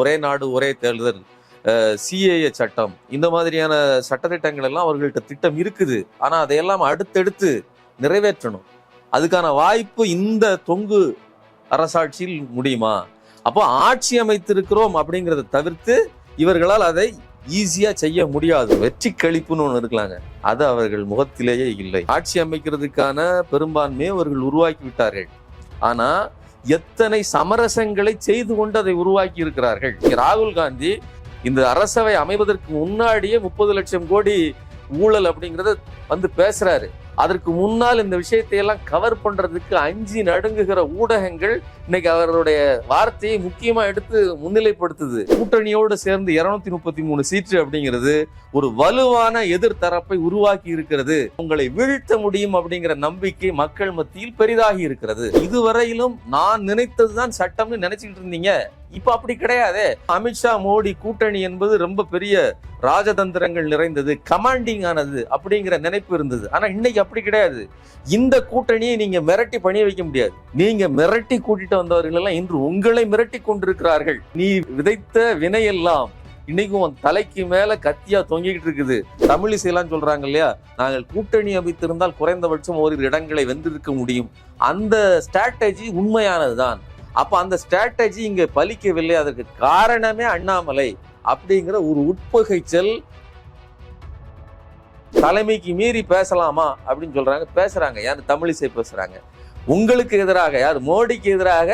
ஒரே நாடு ஒரே தேர்தல் சிஏஏ சட்டம் இந்த மாதிரியான சட்டத்திட்டங்கள் எல்லாம் அவர்கள்ட்ட திட்டம் இருக்குது. ஆனால் அதையெல்லாம் அடுத்தடுத்து நிறைவேற்றணும். அதுக்கான வாய்ப்பு இந்த தொங்கு அரசாட்சியில் முடியுமா? அப்போ ஆட்சி அமைத்திருக்கிறோம் அப்படிங்கிறத தவிர்த்து இவர்களால் அதை ஈஸியாக செய்ய முடியாது. வெற்றி கழிப்புன்னு ஒன்று இருக்கலாங்க. அது அவர்கள் முகத்திலேயே இல்லை. ஆட்சி அமைக்கிறதுக்கான பெரும்பான்மையை அவர்கள் உருவாக்கி விட்டார்கள். ஆனால் எத்தனை சமரசங்களை செய்து கொண்டு அதை உருவாக்கி இருக்கிறார்கள்? ராகுல் காந்தி இந்த அரசவை அமைவதற்கு முன்னாடியே முப்பது லட்சம் கோடி ஊழல் அப்படிங்கறத வந்து பேசுறாரு. அதற்கு முன்னால் இந்த விஷயத்தை எல்லாம் கவர் பண்றதுக்கு அஞ்சு நடுங்குகிற ஊடகங்கள் இன்னைக்கு அவருடைய வார்த்தையை முக்கியமா எடுத்து முன்னிலைப்படுத்துது. கூட்டணியோடு சேர்ந்து இருநூத்தி முப்பத்தி மூணு சீட்டு அப்படிங்கிறது ஒரு வலுவான எதிர்த்தரப்பை உருவாக்கி இருக்கிறது. உங்களை வீழ்த்த முடியும் அப்படிங்கிற நம்பிக்கை மக்கள் மத்தியில் பெரிதாகி இருக்கிறது. இதுவரையிலும் நான் நினைத்ததுதான் சட்டம்னு நினைச்சிட்டு இருந்தீங்க. இப்ப அப்படி கிடையாதே. அமித்ஷா மோடி கூட்டணி என்பது ரொம்ப பெரிய ராஜதந்திரங்கள் நிறைந்தது கமாண்டிங் ஆனது அப்படிங்கிற நினைப்பு இருந்தது. ஆனா இன்னைக்கு அப்படி கிடையாது. இந்த கூட்டணியை நீங்க மிரட்டி பணிய வைக்க முடியாது. நீங்க மிரட்டி கூட்டிட்டு வந்தவர்கள் எல்லாம் இன்று உங்களை மிரட்டி கொண்டிருக்கிறார்கள். நீ விதைத்த வினையெல்லாம் இன்னைக்கும் உன் தலைக்கு மேல கத்தியா தொங்கிக்கிட்டு இருக்குது. தமிழிசையெல்லாம் சொல்றாங்க இல்லையா? நாங்கள் கூட்டணி அமைத்திருந்தால் குறைந்தபட்சம் ஓரிரு இடங்களை வென்றிருக்க முடியும். அந்த ஸ்ட்ராட்டஜி உண்மையானதுதான். அப்ப அந்த ஸ்ட்ராட்டஜி இங்க பலிக்கவில்லை. அதற்கு காரணமே அண்ணாமலை அப்படிங்கிற ஒரு உட்பகைச்சல். தலைமைக்கு மீறி பேசலாமா அப்படின்னு சொல்றாங்க. பேசுறாங்க. யார் தமிழிசை பேசுறாங்க. உங்களுக்கு எதிராக யார் மோடிக்கு எதிராக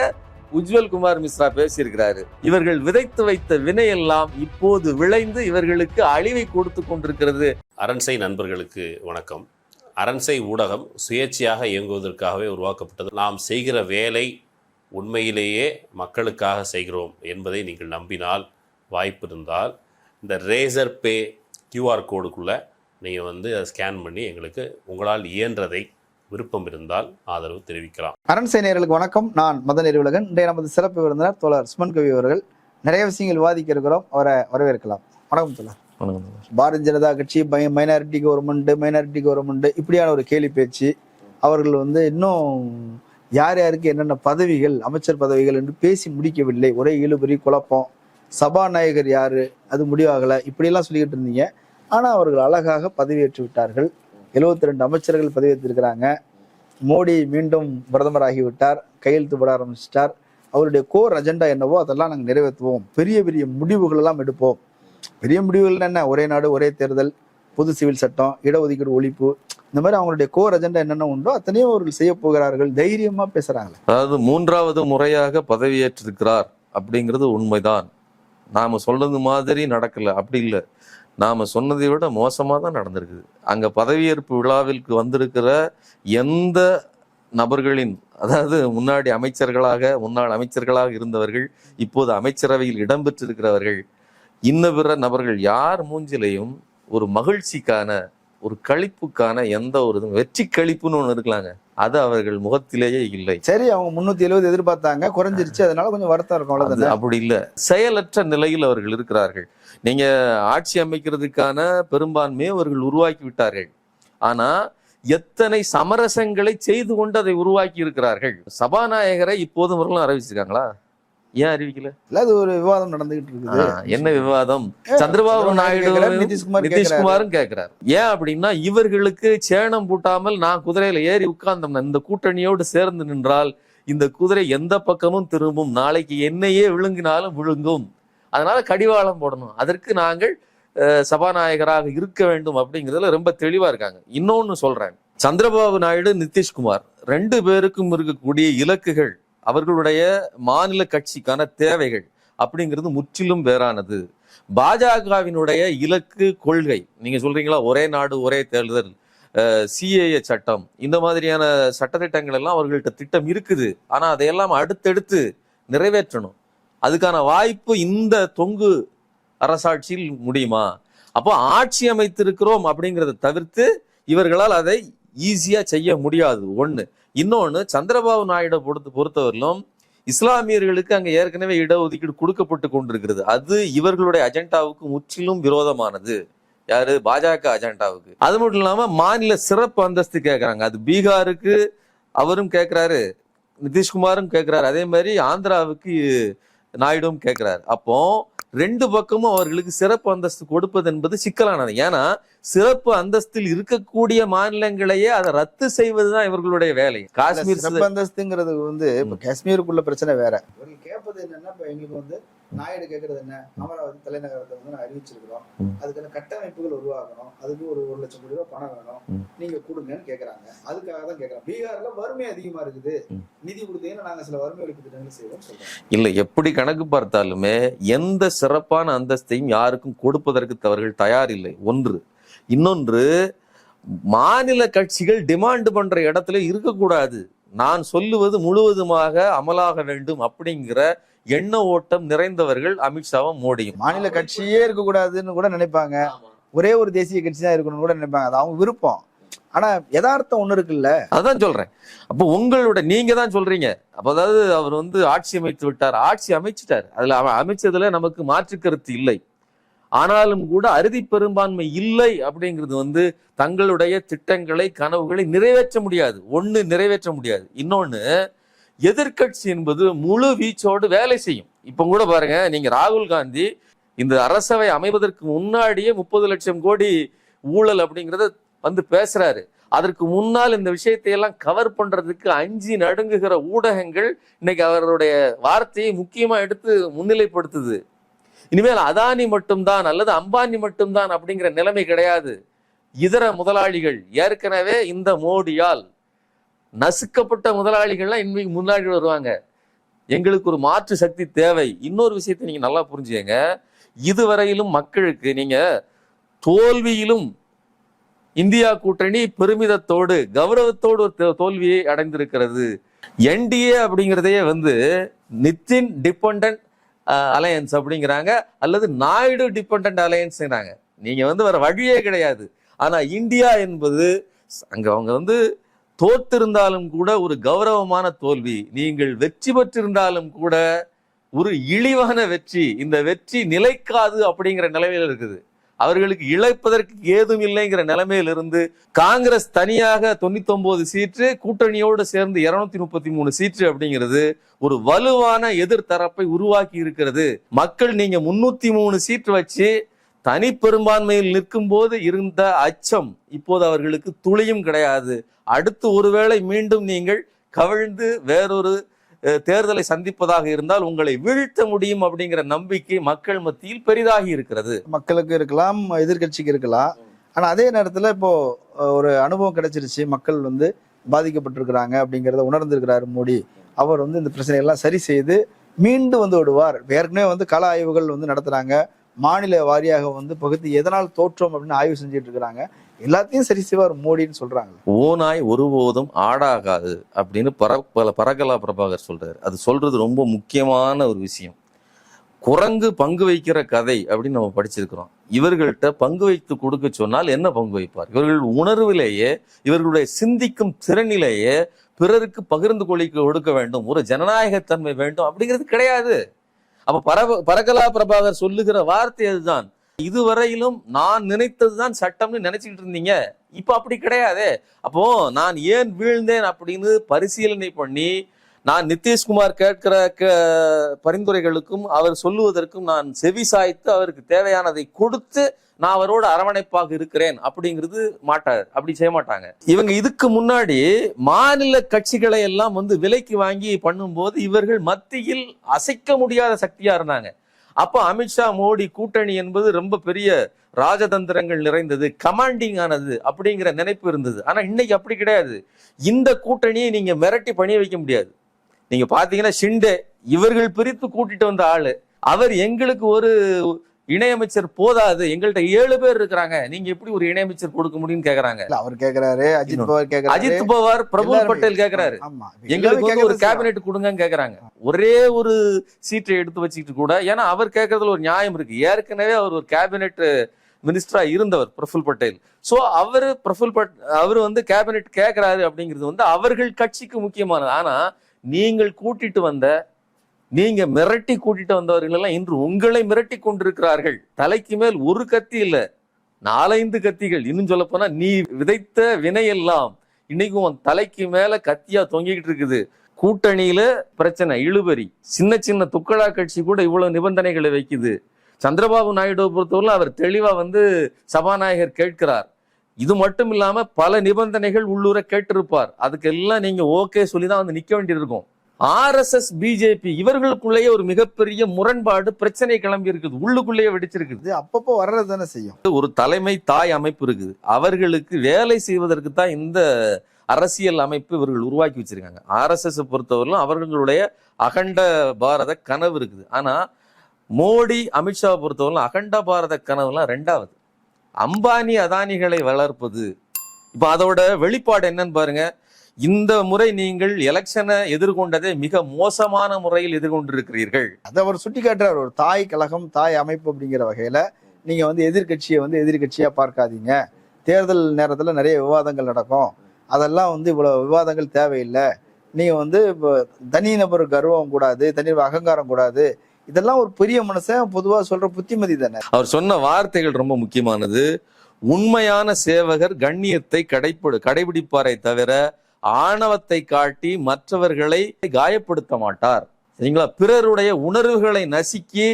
உஜ்வல் குமார் மிஸ்ரா பேசியிருக்கிறாரு. இவர்கள் விதைத்து வைத்த வினையெல்லாம் இப்போது விளைந்து இவர்களுக்கு அழிவை கொடுத்து கொண்டிருக்கிறது. அரண்சை நண்பர்களுக்கு வணக்கம். அரண்சை ஊடகம் சுயேட்சையாக இயங்குவதற்காகவே உருவாக்கப்பட்டது. நாம் செய்கிற வேலை உண்மையிலேயே மக்களுக்காக செய்கிறோம் என்பதை நீங்கள் நம்பினால் வாய்ப்பு இருந்தால் இந்த ரேசர் பே கியூஆர் கோடுக்குள்ளே நீங்கள் வந்து அதை ஸ்கேன் பண்ணி எங்களுக்கு உங்களால் இயன்றதை விருப்பம் இருந்தால் ஆதரவு தெரிவிக்கலாம். அரண்சை நேயர்களுக்கு வணக்கம். நான் மதன் எரிவுலகன். இன்றைய நமது சிறப்பு விருந்தினர் தோழர் சுமன் கவி அவர்கள். நிறைய விஷயங்கள் விவாதிக்க இருக்கிறோம். அவரை வரவேற்கலாம். வணக்கம் தோழர். பாரதிய ஜனதா கட்சி மைனாரிட்டி கவர்மெண்ட் மைனாரிட்டி கவர்மெண்ட் இப்படியான ஒரு கேலி பேச்சு அவர்கள் வந்து இன்னும் யார் யாருக்கு என்னென்ன பதவிகள் அமைச்சர் பதவிகள் என்று பேசி முடிக்கவில்லை. ஒரே இழுபறி குழப்பம். சபாநாயகர் யாரு? அது முடிவாகலை. இப்படியெல்லாம் சொல்லிக்கிட்டு இருந்தீங்க. ஆனால் அவர்கள் அழகாக பதவியேற்று விட்டார்கள் 72 ரெண்டு அமைச்சர்கள் பதவியேற்றிருக்கிறாங்க. மோடி மீண்டும் பிரதமராகிவிட்டார். கையெழுத்து போட ஆரம்பிச்சிட்டார். அவருடைய கோர் அஜெண்டா என்னவோ அதெல்லாம் நாங்கள் நிறைவேற்றுவோம். பெரிய பெரிய முடிவுகள் எல்லாம் எடுப்போம். பெரிய முடிவுகள் என்ன? ஒரே நாடு ஒரே தேர்தல் பொது சிவில் சட்டம் இடஒதுக்கீடு ஒழிப்பு. இந்த மாதிரி அவங்களுடைய கோர் அஜெண்டா என்னென்ன உண்டோ அத்தனையும் அவர்கள் செய்ய போகிறார்கள். தைரியமா பேசுறாங்க அதாவது மூன்றாவது முறையாக பதவியேற்றிருக்கிறார் அப்படிங்கிறது உண்மைதான். நாம சொல்றது மாதிரி நடக்கல. அப்படி இல்லை. நாம் சொன்னதை விட மோசமாக தான் நடந்திருக்குது. அங்கே பதவியேற்பு விழாவிற்கு வந்திருக்கிற எந்த நபர்களின் அதாவது முன்னாடி அமைச்சர்களாக முன்னாள் அமைச்சர்களாக இருந்தவர்கள் இப்போது அமைச்சரவையில் இடம்பெற்றிருக்கிறவர்கள் இன்ன பிற நபர்கள் யார் மூஞ்சிலையும் ஒரு மகிழ்ச்சிக்கான ஒரு களிப்புக்கான எந்த ஒரு இதுவும் வெற்றி களிப்புன்னு ஒன்று இருக்கலாங்க. அது அவர்கள் முகத்திலேயே இல்லை. சரி அவங்க முன்னூத்தி எழுபது எதிர்பார்த்தாங்க குறைஞ்சிருச்சு அதனால கொஞ்சம் வருத்தம் இருக்கும் அவ்வளவுதானே? அப்படி இல்ல. செயலற்ற நிலையில் அவர்கள் இருக்கிறார்கள். நீங்க ஆட்சி அமைக்கிறதுக்கான பெரும்பான்மையை அவர்கள் உருவாக்கி விட்டார்கள். ஆனா எத்தனை சமரசங்களை செய்து கொண்டு அதை உருவாக்கி இருக்கிறார்கள்? சபாநாயகரை இப்போதும் அவர்களும் அறிவிச்சிருக்காங்களா? ஏன் அறிவிக்கல? இல்ல அது ஒரு விவாதம் நடந்துகிட்டு இருக்குது. என்ன விவாதம்? சந்திரபாபு நாயுடு நிதிஷ்குமார். நிதிஷ்குமாரும் கேட்கிறார் ஏன் அப்படின்னா இவர்களுக்கு சேணம் பூட்டாமல் நான் குதிரையில ஏறி உட்கார்ந்தோம்னா இந்த கூட்டணியோடு சேர்ந்து நின்றால் இந்த குதிரை எந்த பக்கமும் திரும்பும் நாளைக்கு என்னையே விழுங்கினாலும் விழுங்கும். அதனால கடிவாளம் போடணும். அதற்கு நாங்கள் சபாநாயகராக இருக்க வேண்டும் அப்படிங்கிறதுல ரொம்ப தெளிவா இருக்காங்க. இன்னொன்னு சொல்றேன். சந்திரபாபு நாயுடு நிதிஷ்குமார் ரெண்டு பேருக்கும் இருக்கக்கூடிய இலக்குகள் அவர்களுடைய மாநில கட்சிக்கான தேவைகள் அப்படிங்கிறது முற்றிலும் வேறானது. பாஜகவினுடைய இலக்கு கொள்கை நீங்க சொல்றீங்களா ஒரே நாடு ஒரே தேர்தல் சிஏஏ சட்டம் இந்த மாதிரியான சட்டத்திட்டங்கள் எல்லாம் அவர்கள்ட்ட திட்டம் இருக்குது. ஆனா அதையெல்லாம் அடுத்தடுத்து நிறைவேற்றணும். அதுக்கான வாய்ப்பு இந்த தொங்கு அரசாட்சியில் முடியுமா? அப்போ ஆட்சி அமைத்திருக்கிறோம் அப்படிங்கிறத தவிர்த்து இவர்களால் அதை ஈஸியா செய்ய முடியாது. ஒன்று இன்னொன்னு சந்திரபாபு நாயுடு பொறுத்த பொறுத்தவரையிலும் இஸ்லாமியர்களுக்கு அங்கே ஏற்கனவே இடஒதுக்கீடு கொடுக்கப்பட்டு கொண்டிருக்கிறது. அது இவர்களுடைய அஜெண்டாவுக்கு முற்றிலும் விரோதமானது. யாரு? பாஜக அஜெண்டாவுக்கு. அது மட்டும் இல்லாம மாநில சிறப்பு அந்தஸ்து கேட்குறாங்க அது பீகாருக்கு அவரும் கேக்குறாரு. நிதிஷ்குமாரும் கேட்குறாரு அதே மாதிரி ஆந்திராவுக்கு நாயுடும் கேட்கிறாரு அப்போ ரெண்டு பக்கமும் அவர்களுக்கு சிறப்பு அந்தஸ்து கொடுப்பது என்பது சிக்கலானது. ஏன்னா சிறப்பு அந்தஸ்தில் இருக்கக்கூடிய மாநிலங்களையே அதை ரத்து செய்வதுதான் இவர்களுடைய வேலை. காஷ்மீர் சிறப்பு அந்தஸ்துங்கிறது வந்து இப்ப காஷ்மீருக்குள்ள பிரச்சனை வேற. கேட்பது என்னன்னா இப்ப எங்களுக்கு வந்து நாயுடு கேட்கறது என்ன? அமராவதி தலைநகரத்தை வந்து நான் அறிவிச்சிருக்கிறோம். அதுக்கான கட்டமைப்புகள் உருவாக்கணும் அதுக்கு ஒரு ஒரு லட்சம் கோடி ரூபாய் பணம் வேணும். நீங்க கொடுங்கன்னு கேக்குறாங்க. அதுக்காக தான் கேக்குறாங்க. பீகார்ல வறுமை அதிகமா இருக்குது. நிதி கொடுத்தீங்கன்னா நாங்க சில வறுமை ஒழிப்பு திட்டங்கள் செய்வோம் சொல்றோம். இல்லை எப்படி கணக்கு பார்த்தாலுமே எந்த சிறப்பான அந்தஸ்தையும் யாருக்கும் கொடுப்பதற்கு அவர்கள் தயார் இல்லை ஒன்று. இன்னொன்று மாநில கட்சிகள் டிமாண்ட் பண்ற இடத்துல இருக்கக்கூடாது. நான் சொல்லுவது முழுவதுமாக அமலாக வேண்டும் அப்படிங்கிற எண்ண ஓட்டம் நிறைந்தவர்கள் அமித்ஷாவும் மோடியும். மாநில கட்சியே இருக்க கூடாதுன்னு கூட நினைப்பாங்க. ஒரே ஒரு தேசிய கட்சி தான் இருக்கணும்னு கூட நினைப்பாங்க. அது அவங்க விருப்பம். ஆனா யதார்த்தம் ஒண்ணு இருக்குல்ல? அதான் சொல்றேன். அப்போ உங்களோட நீங்க தான் சொல்றீங்க. அப்ப அதாவது அவர் வந்து ஆட்சி அமைத்து விட்டார். ஆட்சி அமைச்சிட்டார். அதுல அவன் அமைச்சதுல நமக்கு மாற்று கருத்து இல்லை. ஆனாலும் கூட அறுதி பெரும்பான்மை இல்லை அப்படிங்கிறது வந்து தங்களுடைய திட்டங்களை கனவுகளை நிறைவேற்ற முடியாது. ஒண்ணு நிறைவேற்ற முடியாது. இன்னொன்னு எதிர்க்கட்சி என்பது முழு வீச்சோடு வேலை செய்யும். இப்போ கூட பாருங்க நீங்க ராகுல் காந்தி இந்த அரசவை அமைவதற்கு முன்னாடியே முப்பது லட்சம் கோடி ஊழல் அப்படிங்கிறத வந்து பேசுறாரு. அதற்கு முன்னால் இந்த விஷயத்தை எல்லாம் கவர் பண்றதுக்கு அஞ்சு நடுங்குகிற ஊடகங்கள் இன்னைக்கு அவருடைய வார்த்தையை முக்கியமா எடுத்து முன்னிலைப்படுத்துது. இனிமேல் அதானி மட்டும்தான் அல்லது அம்பானி மட்டும்தான் அப்படிங்கிற நிலைமை கிடையாது. இதர முதலாளிகள் ஏற்கனவே இந்த மோடியால் நசுக்கப்பட்ட முதலாளிகள்லாம் இன்னைக்கு முன்னாடி வருவாங்க. எங்களுக்கு ஒரு மாற்று சக்தி தேவை. இன்னொரு விஷயத்தை நீங்கள் நல்லா புரிஞ்சுங்க இதுவரையிலும் மக்களுக்கு நீங்கள் தோல்வியிலும் இந்தியா கூட்டணி பெருமிதத்தோடு கௌரவத்தோடு ஒரு தோ- தோல்வியை அடைந்திருக்கிறது. என்டிஏ அப்படிங்கிறதையே வந்து நித்தின் டிபெண்ட் அலையன்ஸ் அப்படிங்கிறாங்க. அல்லது நாயுடு டிபெண்ட் அலையன்ஸ்ங்கிறாங்க. நீங்கள் வந்து வேற வழியே கிடையாது. ஆனால் இந்தியா என்பது அங்கே அவங்க வந்து தோத்திருந்தாலும் கூட ஒரு கௌரவமான தோல்வி. நீங்கள் வெற்றி பெற்றிருந்தாலும் கூட ஒரு இழிவான வெற்றி. இந்த வெற்றி நிலைக்காது அப்படிங்கிற நிலைமையில இருக்குது. அவர்களுக்கு இழைப்பதற்கு ஏதும் இல்லைங்கிற நிலைமையிலிருந்து காங்கிரஸ் தனியாக தொண்ணூத்தி ஒன்பது சீட்டு கூட்டணியோடு சேர்ந்து இருநூத்தி முப்பத்தி மூணு சீட்டு அப்படிங்கிறது ஒரு வலுவான எதிர்த்தரப்பை உருவாக்கி இருக்கிறது. மக்கள் நீங்க முன்னூத்தி மூணு சீட்டு வச்சு தனி பெரும்பான்மையில் நிற்கும் போது இருந்த அச்சம் இப்போது அவர்களுக்கு துளியும் கிடையாது. அடுத்து ஒருவேளை மீண்டும் நீங்கள் கவிழ்ந்து வேறொரு தேர்தலை சந்திப்பதாக இருந்தால் உங்களை வீழ்த்த முடியும் அப்படிங்கிற நம்பிக்கை மக்கள் மத்தியில் பெரிதாகி இருக்கிறது. மக்களுக்கு இருக்கலாம் எதிர்க்கட்சிக்கு இருக்கலாம். ஆனால் அதே நேரத்தில் இப்போ ஒரு அனுபவம் கிடைச்சிருச்சு. மக்கள் வந்து பாதிக்கப்பட்டிருக்கிறாங்க அப்படிங்கிறத உணர்ந்திருக்கிறாரு மோடி. அவர் வந்து இந்த பிரச்சனையெல்லாம் சரி செய்து மீண்டும் வந்து விடுவார். ஏற்கனவே வந்து கள ஆய்வுகள் வந்து நடத்துகிறாங்க மாநில வாரியாக வந்து பகுதி எதனால் தோற்றோம் அப்படின்னு ஆய்வு செஞ்சுட்டு இருக்கிறாங்க எல்லாத்தையும் சரி செய்வார் மோடின்னு சொல்றாங்க. ஓநாய் ஒருபோதும் ஆடாகாது அப்படின்னு பர பல பரகலா பிரபாகர் சொல்றாரு. அது சொல்றது ரொம்ப முக்கியமான ஒரு விஷயம். குரங்கு பங்கு வைக்கிற கதை அப்படின்னு நம்ம படிச்சிருக்கிறோம். இவர்கள்ட்ட பங்கு வைத்து கொடுக்க சொன்னால் என்ன பங்கு வைப்பார்? இவர்கள் உணர்விலேயே இவர்களுடைய சிந்திக்கும் திறனிலேயே பிறருக்கு பகிர்ந்து கொள்ளிக்க கொடுக்க வேண்டும். ஒரு ஜனநாயகத்தன்மை வேண்டும் அப்படிங்கிறது கிடையாது. அப்போ பர பரகலா பிரபாகர் சொல்லுகிற வார்த்தை அதுதான். இதுவரையிலும் நான் நினைத்ததுதான் சட்டம்னு நினைச்சிக்கிட்டு இருந்தீங்க. இப்போ அப்படி கிடையாதே. அப்போ நான் ஏன் வீழ்ந்தேன் அப்படின்னு பரிசீலனை பண்ணி நான் நிதிஷ்குமார் கேட்கிற க- பரிந்துரைகளுக்கும் அவர் சொல்லுவதற்கும் நான் செவி சாய்த்து அவருக்கு தேவையானதை கொடுத்து நான் அவரோட அரவணைப்பாக இருக்கிறேன் அப்படிங்கிறது மாட்டார். அப்படி செய்ய மாட்டாங்க. இவங்க இதுக்கு முன்னாடி மாநில கட்சிகளை எல்லாம் வந்து விலைக்கு வாங்கி பண்ணும்போது இவர்கள் மத்தியில் அசைக்க முடியாத சக்தியா இருந்தாங்க. அப்ப அமித்ஷா மோடி கூட்டணி என்பது ரொம்ப பெரிய ராஜதந்திரங்கள் நிறைந்தது கமாண்டிங் ஆனது அப்படிங்கிற நினைப்பு இருந்தது. ஆனா இன்னைக்கு அப்படி கிடையாது. இந்த கூட்டணியை நீங்க மிரட்டி பணிய வைக்க முடியாது. நீங்க பாத்தீங்கன்னா ஷிண்டே இவர்கள் பிரித்து கூட்டிட்டு வந்த ஆளு. அவர் எங்களுக்கு ஒரு இணையமைச்சர் போதாது. எங்கள்கிட்ட ஏழு பேர் இருக்கிறாங்க. நீங்க எப்படி ஒரு இணையமைச்சர் கொடுக்க முடியும்னு கேக்குறாங்க? அவர் கேக்குறாரு அஜித் பவார் கேக்குறாரு. அஜித் பவார் பிரபுல். பட்டேல் கேக்குறாரு. எங்களுக்கு வந்து ஒரு கேபினெட் கொடுங்கன்னு கேக்குறாங்க. ஒரே ஒரு சீட்டை எடுத்து வச்சுக்கிட்டு கூட ஏன்னா அவர் கேட்கறதுல ஒரு நியாயம் இருக்கு. ஏற்கனவே அவர் ஒரு கேபினெட் மினிஸ்டரா இருந்தவர் பிரஃபுல் பட்டேல். சோ அவர் பிரஃபுல் பட் அவர் வந்து கேபினெட் கேட்கிறாரு அப்படிங்கிறது வந்து அவர்கள் கட்சிக்கு முக்கியமானது. ஆனா நீங்கள் கூட்டிட்டு வந்த நீங்க மிரட்டி கூட்டிட்டு வந்தவர்கள் எல்லாம் இன்று உங்களை மிரட்டி கொண்டிருக்கிறார்கள். தலைக்கு மேல் ஒரு கத்தி இல்லை நாலைந்து கத்திகள். இன்னும் சொல்ல போனா நீ விதைத்த வினையெல்லாம் இன்னைக்கு உன் தலைக்கு மேல கத்தியா தொங்கிக்கிட்டு இருக்குது. கூட்டணியில பிரச்சனை இழுபறி. சின்ன சின்ன துக்களா கட்சி கூட இவ்வளவு நிபந்தனைகளை வைக்குது. சந்திரபாபு நாயுடுவை பொறுத்தவரை அவர் தெளிவா வந்து சபாநாயகர் கேட்கிறார். இது மட்டும் இல்லாம பல நிபந்தனைகள் உள்ளூர கேட்டிருப்பார். அதுக்கெல்லாம் நீங்க ஓகே சொல்லி தான் வந்து நிக்க வேண்டியிருக்கும். ஆர்எஸ்எஸ் பிஜேபி இவர்களுக்குள்ளேயே ஒரு மிகப்பெரிய முரண்பாடு பிரச்சனை கிளம்பி இருக்குது. உள்ளுக்குள்ளேயே வெடிச்சிருக்குது. அப்பப்போ வர்றது தானே செய்யும். ஒரு தலைமை தாய் அமைப்பு இருக்குது. அவர்களுக்கு வேலை செய்வதற்கு தான் இந்த அரசியல் அமைப்பு இவர்கள் உருவாக்கி வச்சிருக்காங்க. ஆர்எஸ்எஸ் பொறுத்தவரையிலும் அவர்களுடைய அகண்ட பாரத கனவு இருக்குது. ஆனா மோடி அமித்ஷா பொறுத்தவரையிலும் அகண்ட பாரத கனவுலாம் ரெண்டாவது. அம்பானி அதானிகளை வளர்ப்பது. இப்போ அதோட வெளிப்பாடு என்னன்னு பாருங்க. இந்த முறை நீங்கள் எலெக்ஷனை எதிர்கொண்டதை மிக மோசமான முறையில் எதிர்கொண்டிருக்கிறீர்கள். அதை அவர் சுட்டி காட்டுறார் ஒரு தாய் கழகம் தாய் அமைப்பு அப்படிங்கிற வகையில நீங்க வந்து எதிர்க்கட்சியை வந்து எதிர்கட்சியா பார்க்காதீங்க. தேர்தல் நேரத்துல நிறைய விவாதங்கள் நடக்கும். அதெல்லாம் வந்து இவ்வளவு விவாதங்கள் தேவையில்லை. நீங்க வந்து இப்போ தனி நபர் கர்வம் கூடாது தனி அகங்காரம் கூடாது. இதெல்லாம் ஒரு பெரிய மனுஷன் பொதுவா சொல்ற புத்திமதி தானே. அவர் சொன்ன வார்த்தைகள் ரொம்ப முக்கியமானது. உண்மையான சேவகர் கண்ணியத்தை கடைப்பிடு கடைபிடிப்பாரை தவிர ஆணவத்தை காட்டி மற்றவர்களை காயப்படுத்த மாட்டார். சரிங்களா? பிறருடைய உணர்வுகளை நசுக்கி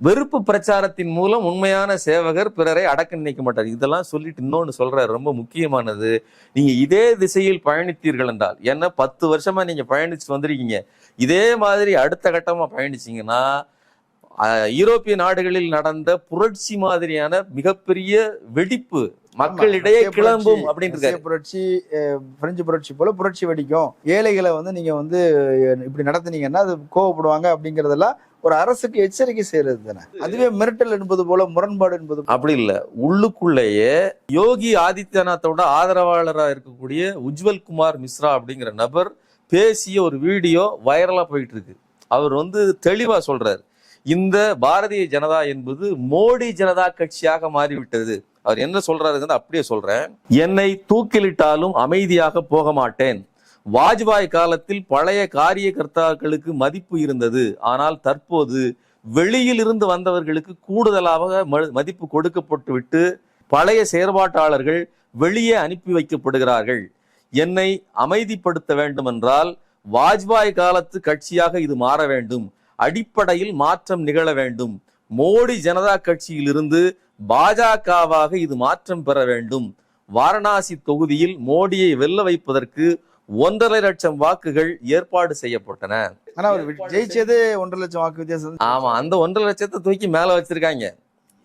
வெறுப்பு பிரச்சாரத்தின் மூலம் உண்மையான சேவகர் பிறரை அடக்க நினைக்க மாட்டார். இதெல்லாம் சொல்லிட்டு இன்னொன்னு சொல்றாரு ரொம்ப முக்கியமானது. நீங்க இதே திசையில் பயணித்தீர்கள் என்றால் ஏன்னா பத்து வருஷமா நீங்க பயணிச்சு வந்திருக்கீங்க. இதே மாதிரி அடுத்த கட்டமா பயணிச்சீங்கன்னா யூரோப்பிய நாடுகளில் நடந்த புரட்சி மாதிரியான மிகப்பெரிய வெடிப்பு மக்களிடையே கிளம்பும் புரட்சி, அப்படின்னு புரட்சி பிரெஞ்சு புரட்சி போல புரட்சி வெடிக்கும். ஏழைகளை வந்து நீங்க வந்து இப்படி நடத்துனீங்கன்னா அது கோவப்படுவாங்க அப்படிங்கறதெல்லாம் ஒரு அரசுக்கு எச்சரிக்கை செய்யறது தானே. அதுவே மிரட்டல் என்பது போல முரண்பாடு என்பது. அப்படி இல்ல. உள்ளுக்குள்ளேயே யோகி ஆதித்யநாத்தோட ஆதரவாளரா இருக்கக்கூடிய உஜ்வல் குமார் மிஸ்ரா அப்படிங்கிற நபர் பேசிய ஒரு வீடியோ வைரலாக போயிட்டு இருக்கு அவர் வந்து தெளிவாக சொல்றாரு. இந்த பாரதிய ஜனதா என்பது மோடி ஜனதா கட்சியாக மாறிவிட்டது. அவர் என்ன சொல்றாருங்கிறது அப்படியே சொல்றேன். என்னை தூக்கிலிட்டாலும் அமைதியாக போக மாட்டேன். வாஜ்பாய் காலத்தில் பழைய காரியகர்த்தாக்களுக்கு மதிப்பு இருந்தது. ஆனால் தற்போது வெளியிலிருந்து வந்தவர்களுக்கு கூடுதலாக மதிப்பு கொடுக்கப்பட்டு விட்டு பழைய செயற்பாட்டாளர்கள் வெளியே அனுப்பி வைக்கப்படுகிறார்கள். என்னை அமைதிப்படுத்த வேண்டுமென்றால் வாஜ்பாய் காலத்து கட்சியாக இது மாற வேண்டும். அடிப்படையில் மாற்றம் நிகழ வேண்டும். மோடி ஜனதா கட்சியிலிருந்து பாஜகவாக இது மாற்றம் பெற வேண்டும். வாரணாசி தொகுதியில் மோடியை வெல்ல வைப்பதற்கு ஒன்றரை லட்சம் வாக்குகள் ஏற்பாடு செய்யப்பட்டன. ஆனா அவர் ஜெயிச்சதே ஒன்றரை லட்சம் வாக்கு வித்தியாசம். ஆமா அந்த ஒன்றரை லட்சத்தை தூக்கி மேல வச்சிருக்காங்க.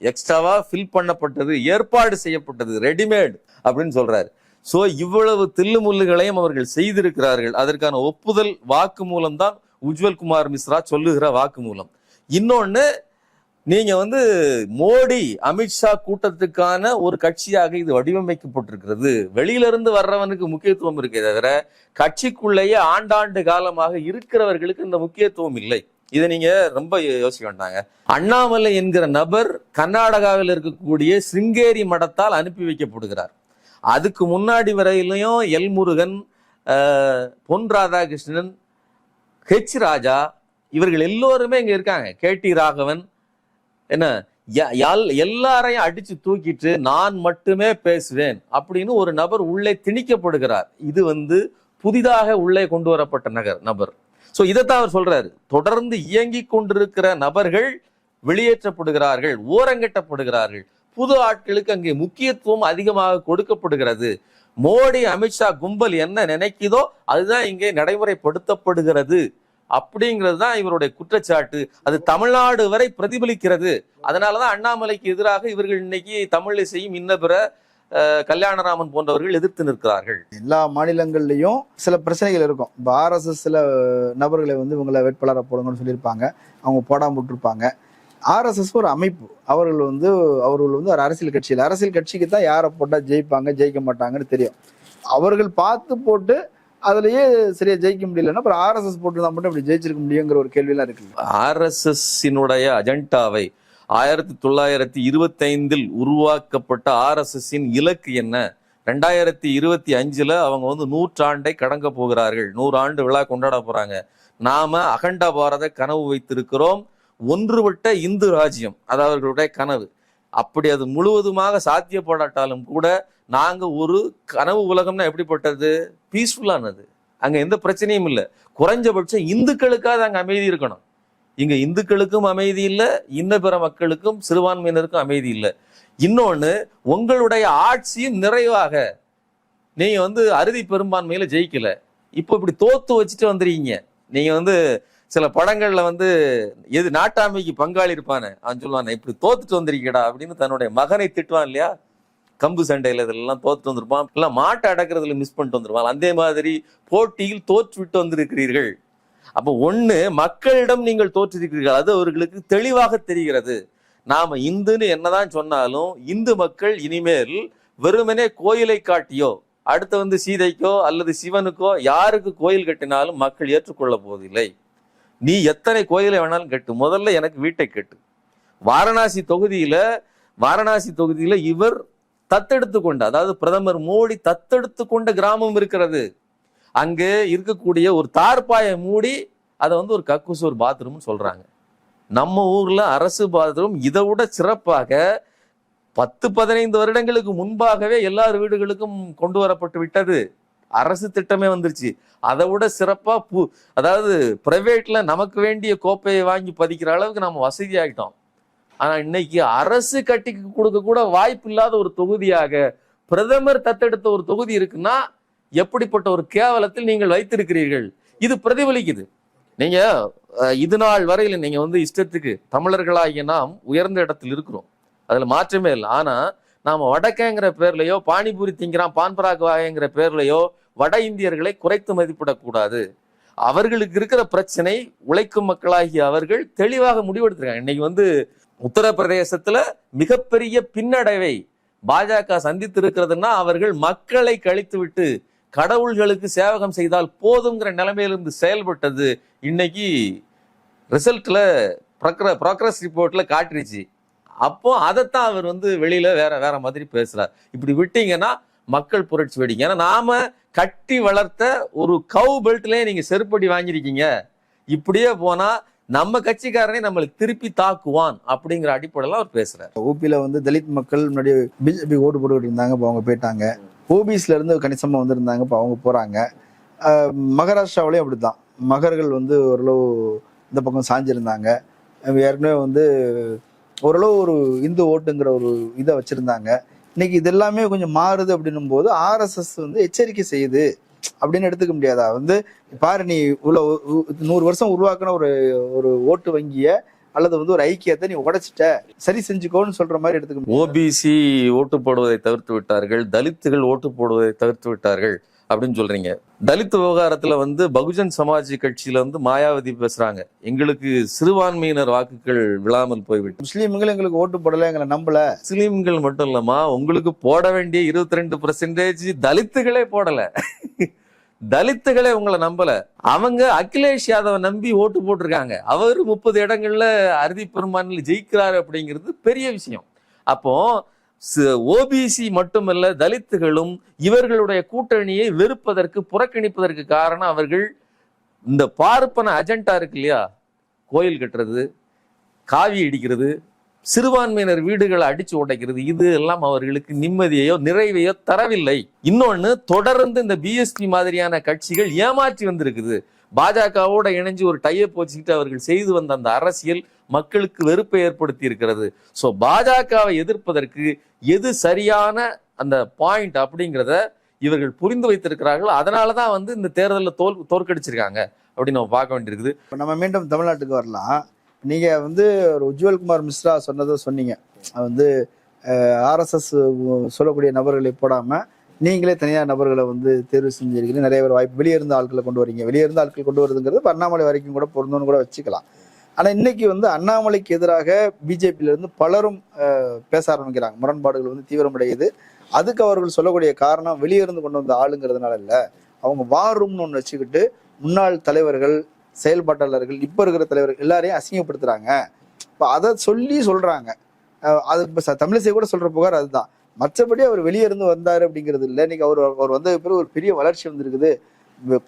எக்ஸ்ட்ராவா ஃபில் பண்ணப்பட்டது ஏற்பாடு செய்யப்பட்டது ரெடிமேட் அப்படின்னு சொல்றாரு. சோ இவ்வளவு தில்லுமுல்லுகளையும் அவர்கள் செய்திருக்கிறார்கள். அதற்கான ஒப்புதல் வாக்கு மூலம் தான் உஜ்வல் குமார் மிஸ்ரா சொல்லுகிற வாக்கு மூலம். இன்னொன்னு நீங்க வந்து மோடி அமித்ஷா கூட்டத்துக்கான ஒரு கட்சியாக இது வடிவமைக்கப்பட்டிருக்கிறது. வெளியில இருந்து வர்றவனுக்கு முக்கியத்துவம் இருக்கே தவிர கட்சிக்குள்ளேயே ஆண்டாண்டு காலமாக இருக்கிறவர்களுக்கு இந்த முக்கியத்துவம் இல்லை. இதை நீங்க ரொம்ப யோசிக்க வேண்டாங்க. அண்ணாமலை என்கிற நபர் கர்நாடகாவில் இருக்கக்கூடிய சிருங்கேரி மடத்தால் அனுப்பி வைக்கப்படுகிறார். அதுக்கு முன்னாடி வரையிலையும் எல் முருகன் பொன் ராதாகிருஷ்ணன் ஹெச் ராஜா இவர்கள் எல்லோருமே இங்கே இருக்காங்க. கே டி ராகவன் என்ன எல்லாரையும் அடிச்சு தூக்கிட்டு நான் மட்டுமே பேசுவேன் அப்படின்னு ஒரு நபர் உள்ளே திணிக்கப்படுகிறார். இது வந்து புதிதாக உள்ளே கொண்டு வரப்பட்ட நகர் நபர். ஸோ இதைத்தான் அவர் சொல்றாரு. தொடர்ந்து இயங்கிக் கொண்டிருக்கிற நபர்கள் வெளியேற்றப்படுகிறார்கள் ஓரங்கட்டப்படுகிறார்கள். புது ஆட்களுக்கு அங்கே முக்கியத்துவம் அதிகமாக கொடுக்கப்படுகிறது. மோடி அமித்ஷா கும்பல் என்ன நினைக்குதோ அதுதான் இங்கே நடைமுறைப்படுத்தப்படுகிறது. அப்படிங்கிறது தான் இவருடைய குற்றச்சாட்டு. அது தமிழ்நாடு வரை பிரதிபலிக்கிறது. அதனாலதான் அண்ணாமலைக்கு எதிராக இவர்கள் இன்னைக்கு தமிழை செய்யும் இன்ன பிற கல்யாணராமன் போன்றவர்கள் எதிர்த்து நிற்கிறார்கள். எல்லா மாநிலங்கள்லயும் சில பிரச்சனைகள் இருக்கும். இப்போ ஆர்எஸ்எஸ் சில நபர்களை வந்து இவங்களை வேட்பாளரை போடுங்கன்னு சொல்லியிருப்பாங்க. அவங்க போடாம விட்டுருப்பாங்க. ஆர்எஸ்எஸ் ஒரு அமைப்பு. அவர்கள் வந்து அவர்கள் வந்து ஒரு அரசியல் கட்சியில். அரசியல் கட்சிக்கு தான் யாரை போட்டால் ஜெயிப்பாங்க ஜெயிக்க மாட்டாங்கன்னு தெரியும். அவர்கள் பார்த்து போட்டு அதுலயே சரியா ஜெயிக்க முடியலன்னா அப்புறம் ஆர்எஸ்எஸ் போட்டு மட்டும் இப்படி ஜெயிச்சிருக்க முடியுங்கிற ஒரு கேள்வியெல்லாம் இருக்கு ஆர்எஸ்எஸ்ஸினுடைய அஜெண்டாவை ஆயிரத்தி தொள்ளாயிரத்தி இருபத்தைந்தில் உருவாக்கப்பட்ட ஆர்எஸ்எஸ்ஸின் இலக்கு என்ன? ரெண்டாயிரத்தி இருபத்தி அஞ்சுல அவங்க வந்து நூற்றாண்டை கடங்க போகிறார்கள். நூறு ஆண்டு விழா கொண்டாட போறாங்க. நாம அகண்ட பாரத கனவு வைத்திருக்கிறோம். ஒன்றுபட்ட இந்து ராஜ்யம் அது அவர்களுடைய கனவு. அப்படி அது முழுவதுமாக சாத்தியப்படாட்டாலும் கூட நாங்கள் ஒரு கனவு உலகம்னா எப்படிப்பட்டது? பீஸ்ஃபுல்லானது அங்கே எந்த பிரச்சனையும் இல்லை. குறைஞ்சபட்சம் இந்துக்களுக்காவது அங்கே அமைதி இருக்கணும். இங்கே இந்துக்களுக்கும் அமைதி இல்லை இன்ன பிற மக்களுக்கும் சிறுபான்மையினருக்கும் அமைதி இல்லை. இன்னொன்று உங்களுடைய ஆட்சியும் நிறைவாக. நீங்கள் வந்து அறுதி பெரும்பான்மையில் ஜெயிக்கல. இப்போ இப்படி தோத்து வச்சுட்டு வந்துருக்கீங்க. நீங்கள் வந்து சில படங்கள்ல வந்து எது நாட்டாமைக்கு பங்காளி இருப்பானே அவன் சொல்லுவானே இப்படி தோத்துட்டு வந்திருக்கடா அப்படின்னு தன்னுடைய மகனை திட்டுவான் இல்லையா? கம்பு சண்டையில் இதெல்லாம் தோத்துட்டு வந்திருப்பான். இல்லை மாட்டை அடக்கிறதுல மிஸ் பண்ணிட்டு வந்துருவான் அதே மாதிரி போட்டியில் தோற்று விட்டு வந்திருக்கிறீர்கள். அப்போ ஒண்ணு மக்களிடம் நீங்கள் தோற்றிருக்கிறீர்கள் அது அவர்களுக்கு தெளிவாக தெரிகிறது. நாம இந்துன்னு என்னதான் சொன்னாலும் இந்து மக்கள் இனிமேல் வெறுமனே கோயிலை காட்டியோ அடுத்து வந்து சீதைக்கோ அல்லது சிவனுக்கோ யாருக்கு கோயில் கட்டினாலும் மக்கள் ஏற்றுக்கொள்ள போவதில்லை. நீ எத்தனை கோயிலை வேணாலும் கட்டு. முதல்ல எனக்கு வீட்டை கட்டு. வாரணாசி தொகுதியில வாரணாசி தொகுதியில இவர் தத்தெடுத்து கொண்ட அதாவது பிரதமர் மோடி தத்தெடுத்து கொண்ட கிராமம் இருக்கிறது. அங்கே இருக்கக்கூடிய ஒரு தார்பாயை மூடி அதை வந்து ஒரு கக்கூஸ் ஒரு பாத்ரூம்னு சொல்றாங்க. நம்ம ஊர்ல அரசு பாத்ரூம் இதை விட சிறப்பாக பத்து பதினைந்து வருடங்களுக்கு முன்பாகவே எல்லார் வீடுகளுக்கும் கொண்டு வரப்பட்டு விட்டது. அரசு திட்டமே வந்துருச்சு. அதை விட சிறப்பாக பு அதாவது ப்ரைவேட்டில் நமக்கு வேண்டிய கோப்பையை வாங்கி பதிக்கிற அளவுக்கு நம்ம வசதி ஆகிட்டோம் ஆனால் இன்னைக்கு அரசு கட்டி கொடுக்க கூட வாய்ப்பு இல்லாத ஒரு தொகுதியாக பிரதமர் தத்தெடுத்த ஒரு தொகுதி இருக்குன்னா எப்படிப்பட்ட ஒரு கேவலத்தில் நீங்கள் வைத்திருக்கிறீர்கள்? இது பிரதிபலிக்குது. நீங்க இது நாள் வரையில் நீங்க வந்து இஷ்டத்துக்கு தமிழர்களாகிய நாம் உயர்ந்த இடத்தில் இருக்கிறோம். அதுல மாற்றமே இல்லை. ஆனா நாம் வடக்கேங்கிற பேர்லையோ பானிபூரி திங்கிறான் பான்பராக் வாயங்கிற பேர்லையோ வட இந்தியர்களை குறைத்து மதிப்பிடக்கூடாது. அவர்களுக்கு இருக்கிற பிரச்சனை உழைக்கும் மக்களாகிய அவர்கள் தெளிவாக முடிவெடுத்திருக்காங்க. இன்னைக்கு வந்து உத்தரப்பிரதேசத்துல மிகப்பெரிய பின்னடைவை பாஜக சந்தித்து இருக்கிறதுன்னா அவர்கள் மக்களை கழித்து விட்டு கடவுள்களுக்கு சேவகம் செய்தால் போதுங்கிற நிலைமையிலிருந்து செயல்பட்டது. இன்னைக்கு ரிசல்ட்ல ப்ரோக்ரஸ் ரிப்போர்ட்ல காட்டிருச்சு. அப்போ அதைத்தான் அவர் வந்து வெளியில வேற வேற மாதிரி பேசுறார். இப்படி விட்டீங்கன்னா மக்கள் புரட்சி வெடிங்க. ஏன்னா நாம கட்டி வளர்த்த ஒரு கவு பெல்ட்லயே நீங்க செருப்படி வாங்கியிருக்கீங்க. இப்படியே போனா நம்ம கட்சிக்காரனே நம்மளுக்கு திருப்பி தாக்குவான் அப்படிங்கிற அடிப்படையில அவர் பேசுறாரு. ஓபியில வந்து தலித் மக்கள் முன்னாடி பிஜேபி ஓட்டு போட்டுக்கிட்டு இருந்தாங்க இப்போ அவங்க போயிட்டாங்க. ஓபிஸ்ல இருந்து கணிசமா வந்திருந்தாங்க இப்போ அவங்க போறாங்க. ஆஹ் மகாராஷ்டிராவிலையும் அப்படித்தான். மகர்கள் வந்து ஓரளவு இந்த பக்கம் சாஞ்சிருந்தாங்க. ஏற்கனவே வந்து ஓரளவு ஒரு இந்து ஓட்டுங்கிற ஒரு இதை வச்சிருந்தாங்க. இன்னைக்கு இது எல்லாமே கொஞ்சம் மாறுது அப்படின்னும் போது ஆர்எஸ்எஸ் வந்து எச்சரிக்கை செய்யுது அப்படின்னு எடுத்துக்க முடியாதா. வந்து பாரு நீ இவ்வளோ நூறு வருஷம் உருவாக்குன ஒரு ஒரு ஓட்டு வங்கிய அல்லது வந்து ஒரு ஐக்கியத்தை நீ உடைச்சிட்ட. சரி செஞ்சுக்கோன்னு சொல்ற மாதிரி எடுத்துக்க ஓபிசி ஓட்டு போடுவதை தவிர்த்து விட்டார்கள். தலித்துகள் ஓட்டு போடுவதை தவிர்த்து விட்டார்கள். அப்படின்னு சொல்றீங்க. தலித் விவகாரத்துல வந்து பகுஜன் சமாஜ் கட்சியில வந்து மாயாவதி பேசுறாங்க. எங்களுக்கு சிறுபான்மையினர் வாக்குகள் விழாமல் போய்விட்டு முஸ்லீம்கள் எங்களுக்கு ஓட்டு போடல எங்களை நம்பல. முஸ்லீம்கள் மட்டும் இல்லம்மா உங்களுக்கு போட வேண்டிய இருபத்தி ரெண்டு பர்சன்டேஜ் தலித்துகளே போடல. தலித்துகளே உங்களை நம்பல. அவங்க அகிலேஷ் யாதவ நம்பி ஓட்டு போட்டிருக்காங்க. அவர் முப்பது இடங்கள்ல அறுதி பெரும்பான்மையில் ஜெயிக்கிறாரு அப்படிங்கிறது பெரிய விஷயம். அப்போ ஓபிசி மட்டுமல்ல தலித்துகளும் இவர்களுடைய கூட்டணியை வெறுப்பதற்கு புறக்கணிப்பதற்கு காரணம் அவர்கள் இந்த பார்ப்பன அஜெண்டா இருக்கு இல்லையா? கோயில் கட்டுறது காவி அடிக்கிறது சிறுபான்மையினர் வீடுகளை அடிச்சு உடைக்கிறது இது எல்லாம் அவர்களுக்கு நிம்மதியையோ நிறைவையோ தரவில்லை. இன்னொன்று தொடர்ந்து இந்த பிஎஸ்பி மாதிரியான கட்சிகள் ஏமாற்றி வந்திருக்குது. பாஜகவோட இணைஞ்சு ஒரு டையப் வச்சுக்கிட்டு அவர்கள் செய்து வந்த அந்த அரசியல் மக்களுக்கு வெறுப்பை ஏற்படுத்தி இருக்கிறது ஸோ பாஜகவை எதிர்ப்பதற்கு எது சரியான அந்த பாயிண்ட் அப்படிங்கிறத இவர்கள் புரிந்து வைத்திருக்கிறார்கள். அதனால தான் வந்து இந்த தேர்தலில் தோல் தோற்கடிச்சிருக்காங்க அப்படின்னு நம்ம பார்க்க வேண்டியிருக்குது. இப்போ நம்ம மீண்டும் தமிழ்நாட்டுக்கு வரலாம். நீங்கள் வந்து ஒரு உஜ்வல்குமார் மிஸ்ரா சொன்னதை சொன்னீங்க. வந்து ஆர்எஸ்எஸ் சொல்லக்கூடிய நபர்களை போடாமல் நீங்களே தனியார் நபர்களை வந்து தேர்வு செஞ்சிருக்கீங்க. நிறைய பேர் வாய்ப்பு வெளியே இருந்த ஆட்களை கொண்டு வரீங்க. வெளியே இருந்த ஆட்கள் கொண்டு வருதுங்கிறது அண்ணாமலை வரைக்கும் கூட பொருந்தோன்னு கூட வச்சுக்கலாம். ஆனால் இன்னைக்கு வந்து அண்ணாமலைக்கு எதிராக பிஜேபியிலிருந்து பலரும் பேச ஆரம்பிக்கிறாங்க. முரண்பாடுகள் வந்து தீவிரமடையுது. அதுக்கு அவர்கள் சொல்லக்கூடிய காரணம் வெளியே இருந்து கொண்டு வந்த ஆளுங்கிறதுனால இல்லை. அவங்க வார் ரூம்னு ஒன்று வச்சுக்கிட்டு முன்னாள் தலைவர்கள் செயல்பாட்டாளர்கள் இப்போ இருக்கிற தலைவர்கள் எல்லாரையும் அசிங்கப்படுத்துறாங்க. இப்போ அதை சொல்லி சொல்கிறாங்க அது இப்போ தமிழிசை கூட சொல்கிற புகார் அதுதான். மற்றபடி அவர் வெளியே இருந்து வந்தார் அப்படிங்கிறது இல்லை. இன்னைக்கு அவர் அவர் வந்த பிறகு ஒரு பெரிய வளர்ச்சி வந்திருக்குது.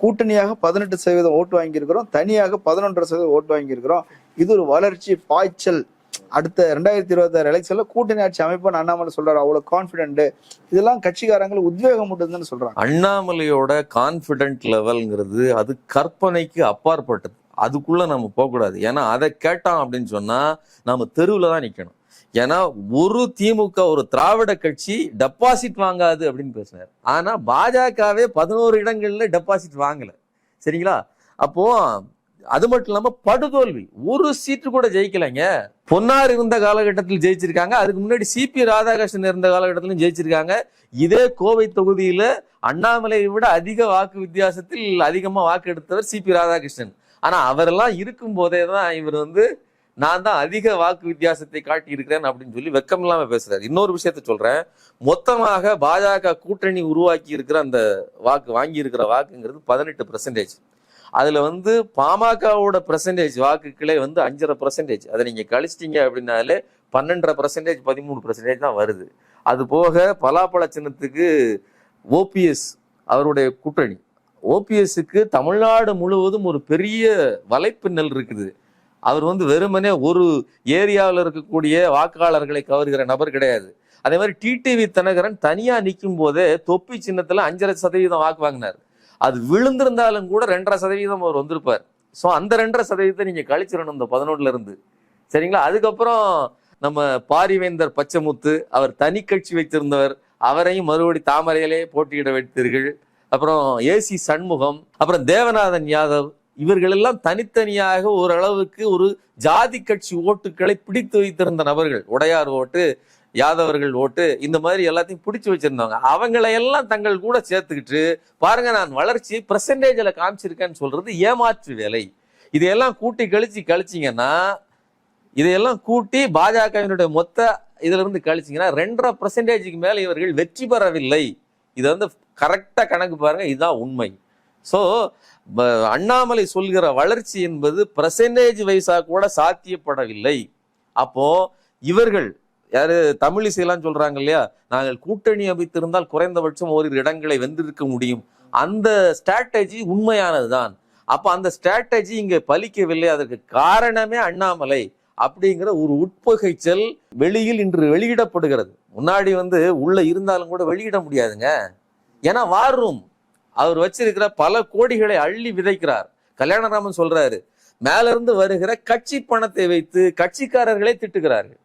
கூட்டணியாக பதினெட்டு சதவீதம் ஓட்டு வாங்கியிருக்கிறோம். தனியாக பதினொன்றரை சதவீதம் ஓட்டு வாங்கியிருக்கிறோம். இது ஒரு வளர்ச்சி பாய்ச்சல். அடுத்த ரெண்டாயிரத்தி இருபத்தாறு எலெக்ஷன்ல கூட்டணி ஆட்சி அமைப்புன்னு அண்ணாமலை சொல்றாரு. அவ்வளவு கான்பிடென்ட் இதெல்லாம் கட்சிக்காரங்களுக்கு உத்வேகம் மட்டும்தான் சொல்றாங்க. அண்ணாமலையோட கான்பிடென்ட் லெவல்ங்கிறது அது கற்பனைக்கு அப்பாற்பட்டது. அதுக்குள்ள நம்ம போகக்கூடாது. ஏன்னா அதை கேட்டான் அப்படின்னு சொன்னா நம்ம தெருவில் தான் நிற்கணும் ஏன்னா ஒரு திமுக ஒரு திராவிட கட்சி டெபாசிட் வாங்காது அப்படின்னு பேசினார். ஆனா பாஜகவே பதினோரு இடங்கள்ல டெபாசிட் வாங்கல. சரிங்களா? அப்போ அது மட்டும் இல்லாம படுதோல்வி. ஒரு சீட்டு கூட ஜெயிக்கலைங்க. பொன்னார் இருந்த காலகட்டத்தில் ஜெயிச்சிருக்காங்க. அதுக்கு முன்னாடி சிபி ராதாகிருஷ்ணன் இருந்த காலகட்டத்திலும் ஜெயிச்சிருக்காங்க. இதே கோவை தொகுதியில அண்ணாமலையை விட அதிக வாக்கு வித்தியாசத்தில் அதிகமா வாக்கு எடுத்தவர் சிபி ராதாகிருஷ்ணன். ஆனா அவரெல்லாம் இருக்கும் போதே தான் இவர் வந்து நான் தான் அதிக வாக்கு வித்தியாசத்தை காட்டியிருக்கிறேன் அப்படின்னு சொல்லி வெக்கம் இல்லாமல் பேசுறாரு. இன்னொரு விஷயத்த சொல்றேன். மொத்தமாக பாஜக கூட்டணி உருவாக்கி இருக்கிற அந்த வாக்கு வாங்கி இருக்கிற வாக்குங்கிறது பதினெட்டு பெர்சன்டேஜ் அதுல வந்து பாமகவோட பெர்சன்டேஜ் வாக்குகளே வந்து அஞ்சரை பெர்சன்டேஜ் அதை நீங்க கழிச்சிட்டீங்க அப்படின்னாலே பன்னெண்டரை பெர்சன்டேஜ் பதிமூணு பெர்சன்டேஜ் தான் வருது. அது போக பலாப்பழ சின்னத்துக்கு ஓபிஎஸ் அவருடைய கூட்டணி. ஓபிஎஸ்க்கு தமிழ்நாடு முழுவதும் ஒரு பெரிய வலைப்பின்னல் இருக்குது. அவர் வந்து வெறுமனே ஒரு ஏரியாவில் இருக்கக்கூடிய வாக்காளர்களை கவர்கிற நபர் கிடையாது. அதே மாதிரி டிடிவி தினகரன் தனியாக நிற்கும் போதே தொப்பி சின்னத்தில் அஞ்சரை சதவீதம் வாக்கு வாங்கினார். அது விழுந்திருந்தாலும் கூட ரெண்டரை சதவீதம் அவர் வந்திருப்பார். ஸோ அந்த ரெண்டரை சதவீதத்தை நீங்கள் கழிச்சிடணும் இந்த பதினொன்றுல இருந்து. சரிங்களா? அதுக்கப்புறம் நம்ம பாரிவேந்தர் பச்சைமுத்து அவர் தனி கட்சி வைத்திருந்தவர். அவரையும் மறுபடி தாமரையிலே போட்டியிட வைத்தீர்கள். அப்புறம் ஏசி சண்முகம் அப்புறம் தேவநாதன் யாதவ் இவர்கள் எல்லாம் தனித்தனியாக ஓரளவுக்கு ஒரு ஜாதி கட்சி ஓட்டுகளை பிடித்து வைத்திருந்த நபர்கள். உடையார் ஓட்டு யாதவர்கள் ஓட்டு இந்த மாதிரி எல்லாத்தையும் பிடிச்சு வச்சிருந்தாங்க அவங்களையெல்லாம் தங்கள் கூட சேர்த்துக்கிட்டு பாருங்க நான் வளர்ச்சி பிரசன்டேஜில் காமிச்சிருக்கேன்னு சொல்றது ஏமாற்று வேலை. இதையெல்லாம் கூட்டி கழிச்சு கழிச்சிங்கன்னா இதையெல்லாம் கூட்டி பாஜகவினுடைய மொத்த இதுல இருந்து கழிச்சிங்கன்னா ரெண்டரை பர்சன்டேஜுக்கு மேல இவர்கள் வெற்றி பெறவில்லை. இதை வந்து கரெக்டா கணக்கு பாருங்க இதுதான் உண்மை. ஸோ அண்ணாமலை சொல்கிற வளர்ச்சி என்பது பர்சன்டேஜ் வைஸாக கூட சாத்தியப்படவில்லை. அப்போ இவர்கள் யாரு தமிழிசைலாம் சொல்றாங்க இல்லையா? நாங்கள் கூட்டணி அமைத்திருந்தால் குறைந்தபட்சம் ஓரிரு இடங்களை வென்றிருக்க முடியும். அந்த ஸ்ட்ராட்டஜி உண்மையானதுதான். அப்போ அந்த ஸ்ட்ராட்டஜி இங்கே பலிக்கவில்லை. அதற்கு காரணமே அண்ணாமலை அப்படிங்கிற ஒரு உட்பகைச்சல் வெளியில் இன்று வெளியிடப்படுகிறது. முன்னாடி வந்து உள்ள இருந்தாலும் கூட வெளியிட முடியாதுங்க. ஏன்னா வார் ரூம் அவர் வச்சிருக்கிற பல கோடிகளை அள்ளி விதைக்கிறார். கல்யாணராமன் சொல்றாரு மேலிருந்து வருகிற கட்சி பணத்தை வைத்து கட்சிக்காரர்களே திட்டுகிறார்கள்.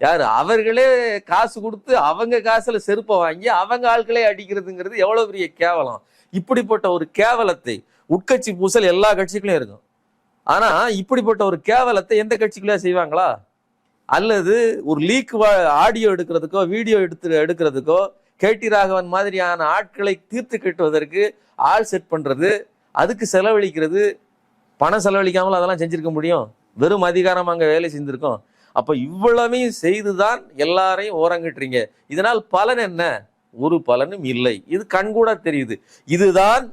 யார்? அவர்களே காசு கொடுத்து அவங்க காசுல செருப்பை வாங்கி அவங்க ஆட்களே அடிக்கிறதுங்கிறது எவ்வளவு பெரிய கேவலம். இப்படிப்பட்ட ஒரு கேவலத்தை உட்கட்சி பூசல் எல்லா கட்சிகளையும் இருக்கும். ஆனா இப்படிப்பட்ட ஒரு கேவலத்தை எந்த கட்சிக்குள்ளே செய்வாங்களா? அல்லது ஒரு லீக் ஆடியோ எடுக்கிறதுக்கோ வீடியோ எடுத்து எடுக்கிறதுக்கோ கேடி ராகவன் மாதிரியான ஆட்களை தீர்த்து கட்டுவதற்கு ஆள் செட் பண்ணுறது அதுக்கு செலவழிக்கிறது பணம் செலவழிக்காமல் அதெல்லாம் செஞ்சுருக்க முடியும். வெறும் அதிகாரம் அங்கே வேலை செஞ்சுருக்கோம். அப்போ இவ்வளவையும் செய்துதான் எல்லாரையும் ஓரங்கட்டுறீங்க. இதனால் பலன் என்ன? ஒரு பலனும் இல்லை. இது கண்கூட தெரியுது. இதுதான்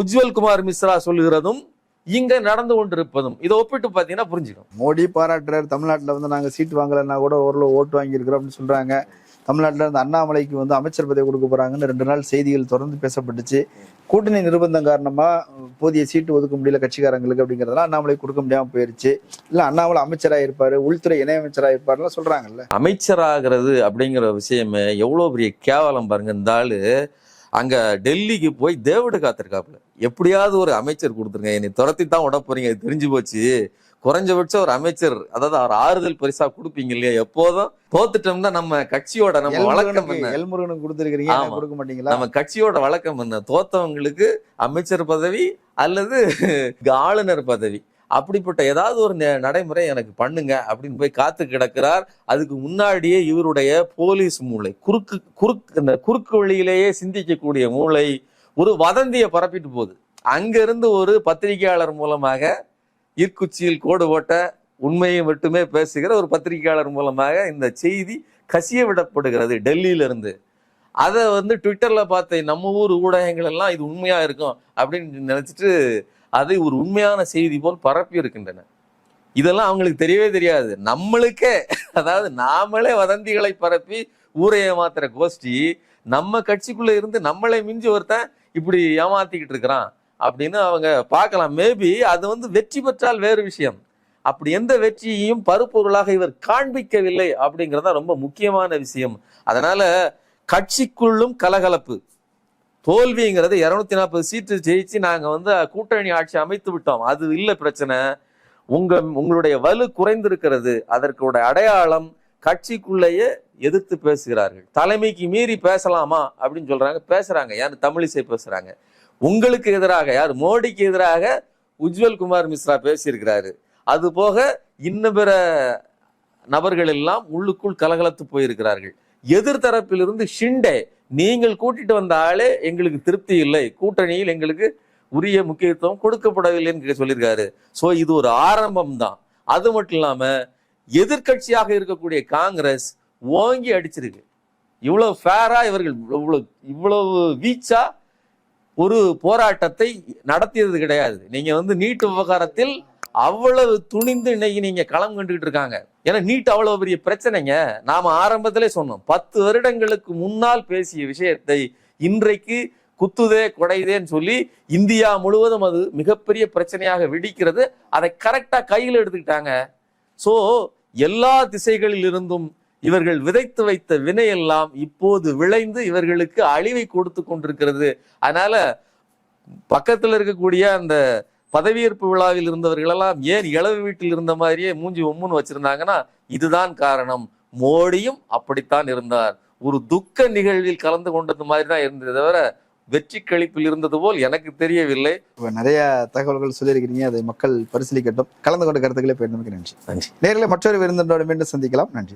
உஜ்வல் குமார் மிஸ்ரா சொல்லுகிறதும் இங்க நடந்து கொண்டிருப்பதும். இதை ஒப்பிட்டு பார்த்தீங்கன்னா புரிஞ்சுக்கணும் மோடி பாராட்டுறாரு. தமிழ்நாட்டில் வந்து நாங்கள் சீட் வாங்கலைன்னா கூட ஓரளவு ஓட்டு வாங்கியிருக்கிறோம் அப்படின்னு சொல்றாங்க. தமிழ்நாட்டில் இருந்து அண்ணாமலைக்கு வந்து அமைச்சர் பதவி கொடுக்க போறாங்கன்னு ரெண்டு நாள் செய்திகள் தொடர்ந்து பேசப்பட்டுச்சு. கூட்டணி நிர்பந்தம் காரணமா போதிய சீட்டு ஒதுக்க முடியல கட்சிக்காரங்களுக்கு அப்படிங்கிறதெல்லாம் அண்ணாமலை கொடுக்க முடியாமல் போயிருச்சு. இல்லை அண்ணாமலை அமைச்சராக இருப்பார் உள்துறை இணையமைச்சரா இருப்பார்லாம் சொல்றாங்கல்ல. அமைச்சராகிறது அப்படிங்கிற விஷயமே எவ்வளோ பெரிய கேவலம் பாருங்க. இந்த ஆளு அங்க டெல்லிக்கு போய் தேவடு காத்திருக்காப்புல. எப்படியாவது ஒரு அமைச்சர் கொடுத்துருங்க. என்னை துரத்தி தான் விட போறீங்க. அது தெரிஞ்சு போச்சு. குறைஞ்சபட்சம் ஒரு அமைச்சர் அதாவது அவர் ஆறுதல் பரிசா கொடுப்பீங்க இல்லையா? எப்போதும் தோத்துட்டோம்னா நம்ம கட்சியோட நம்ம வழக்கம் என்ன? எல்முருகனுக்கு கொடுத்துருக்கீங்க கொடுக்க மாட்டீங்களா? நம்ம கட்சியோட வழக்கம் என்ன? தோத்தவங்களுக்கு அமைச்சர் பதவி அல்லது ஆளுநர் பதவி. அப்படிப்பட்ட ஏதாவது ஒரு நடைமுறை எனக்கு பண்ணுங்க அப்படின்னு போய் காத்து கிடக்கிறார். அதுக்கு முன்னாடியே இவருடைய போலீஸ் மூளை குறுக்கு குறுக்கு இந்த குறுக்கு வழியிலேயே சிந்திக்கக்கூடிய மூளை ஒரு வதந்தியை பரப்பிட்டு போகுது. அங்கிருந்து ஒரு பத்திரிகையாளர் மூலமாக ஈர்க்குச்சியில் கோடு போட்ட உண்மையை மட்டுமே பேசுகிற ஒரு பத்திரிகையாளர் மூலமாக இந்த செய்தி கசிய விடப்படுகிறது டெல்லியிலிருந்து. அதை வந்து ட்விட்டரில் பார்த்த நம்ம ஊர் ஊடகங்கள் எல்லாம் இது உண்மையாக இருக்கும் அப்படின்னு நினச்சிட்டு அதை ஒரு உண்மையான செய்தி போல் பரப்பி இருக்கின்றன. இதெல்லாம் அவங்களுக்கு தெரியவே தெரியாது. நம்மளுக்கே அதாவது நாமளே வதந்திகளை பரப்பி ஊரை ஏமாத்துற கோஷ்டி நம்ம கட்சிக்குள்ளே இருந்து நம்மளை மிஞ்சி ஒருத்தன் இப்படி ஏமாத்திக்கிட்டு இருக்கிறான். அப்படின்னு அவங்க பார்க்கலாம். மேபி அது வந்து வெற்றி பெற்றால் வேறு விஷயம். அப்படி எந்த வெற்றியையும் பருப்பொருளாக இவர் காண்பிக்கவில்லை அப்படிங்கிறதா ரொம்ப முக்கியமான விஷயம். அதனால கட்சிக்குள்ளும் கலகலப்பு. தோல்விங்கிறது இரநூத்தி நாற்பது சீட்டு ஜெயிச்சு நாங்கள் வந்து கூட்டணி ஆட்சி அமைத்து விட்டோம். அது இல்லை பிரச்சனை. உங்க உங்களுடைய வலு குறைந்திருக்கிறது. அதற்குடைய அடையாளம் கட்சிக்குள்ளேயே எதிர்த்து பேசுகிறார்கள். தலைமைக்கு மீறி பேசலாமா அப்படின்னு சொல்றாங்க. பேசுறாங்க. யார் தமிழிசை பேசுறாங்க. உங்களுக்கு எதிராக யார்? மோடிக்கு எதிராக உஜ்வல் குமார் மிஸ்ரா பேசியிருக்கிறாரு. அது போக இன்னும் பிற நபர்கள் எல்லாம் உள்ளுக்குள் கலகலத்து போயிருக்கிறார்கள். எதிர்த்தரப்பிலிருந்து ஷிண்டே நீங்கள் கூட்டிட்டு வந்த ஆளே எங்களுக்கு திருப்தி இல்லை. கூட்டணியில் எங்களுக்கு உரிய முக்கியத்துவம் கொடுக்கப்படவில்லைன்னு சொல்லியிருக்காரு. ஸோ இது ஒரு ஆரம்பம் தான். அது மட்டும் இல்லாம எதிர்க்கட்சியாக இருக்கக்கூடிய காங்கிரஸ் ஓங்கி அடிச்சிருக்கு. இவ்வளவு ஃபேரா இவர்கள் இவ்வளவு இவ்வளவு வீச்சா ஒரு போராட்டத்தை நடத்தியது கிடையாது. நீங்க வந்து நீட் விவகாரத்தில் அவ்வளவு துணிந்து இன்னைக்கு நீங்க களம் கண்டுகிட்டு இருக்காங்க. ஏன்னா நீட் அவ்வளவு பெரிய பிரச்சனைங்க. நாம ஆரம்பத்திலே சொன்னோம் பத்து வருடங்களுக்கு முன்னால் பேசிய விஷயத்தை இன்றைக்கு குத்துதே குடையுதேன்னு சொல்லி இந்தியா முழுவதும் அது மிகப்பெரிய பிரச்சனையாக வெடிக்கிறது. அதை கரெக்டா கையில் எடுத்துக்கிட்டாங்க. ஸோ எல்லா திசைகளில் இருந்தும் இவர்கள் விதைத்து வைத்த வினையெல்லாம் இப்போது விளைந்து இவர்களுக்கு அழிவை கொடுத்து கொண்டிருக்கிறது. அதனால பக்கத்துல இருக்கக்கூடிய அந்த பதவியேற்பு விழாவில் இருந்தவர்களெல்லாம் ஏன் இளவு வீட்டில் இருந்த மாதிரியே மூஞ்சி உம்முன்னு வச்சிருந்தாங்கன்னா இதுதான் காரணம். மோடியும் அப்படித்தான் இருந்தார். ஒரு துக்க நிகழ்வில் கலந்து கொண்டது மாதிரி தான் இருந்தது தவிர வெற்றி கழிப்பில் இருந்தது போல் எனக்கு தெரியவில்லை. நிறைய தகவல்கள் சொல்லியிருக்கிறீங்க. அதை மக்கள் பரிசீலிக்கட்டும். கலந்து கொண்ட கருத்துக்களை பெயர்ந்தமைக்கு நன்றி. நன்றி. நேரில் மற்றொரு விருந்தினோடு மீண்டும் சந்திக்கலாம். நன்றி.